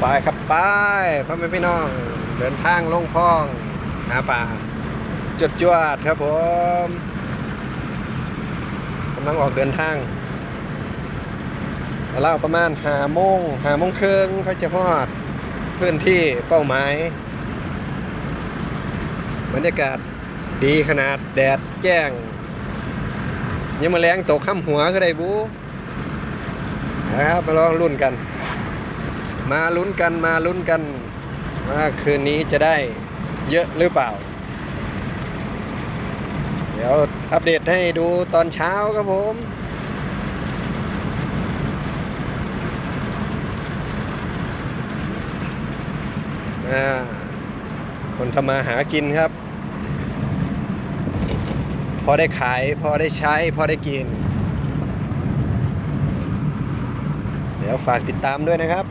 ไปครับไปพ่อแม่พี่น้อง เดินทางลงพองหาป่าจุดจวดครับผมกำลังออกเดินทางเวลาประมาณหาโมงหาโมงครึ่งเขาจะฮอดพื้นที่เป้าหมายบรรยากาศดีขนาดแดดแจ้งยังมาแรงตกข้ามหัวก็ได้บูนะครับมาลองรุ่นกัน มาลุ้นกันมาลุ้นกันว่าคืนนี้จะได้เยอะหรือเปล่า เดี๋ยวอัปเดตให้ดูตอนเช้าครับผมคนทำมาหากินครับ พอได้ขาย พอได้ใช้ พอได้กิน เดี๋ยวฝากติดตามด้วยนะครับ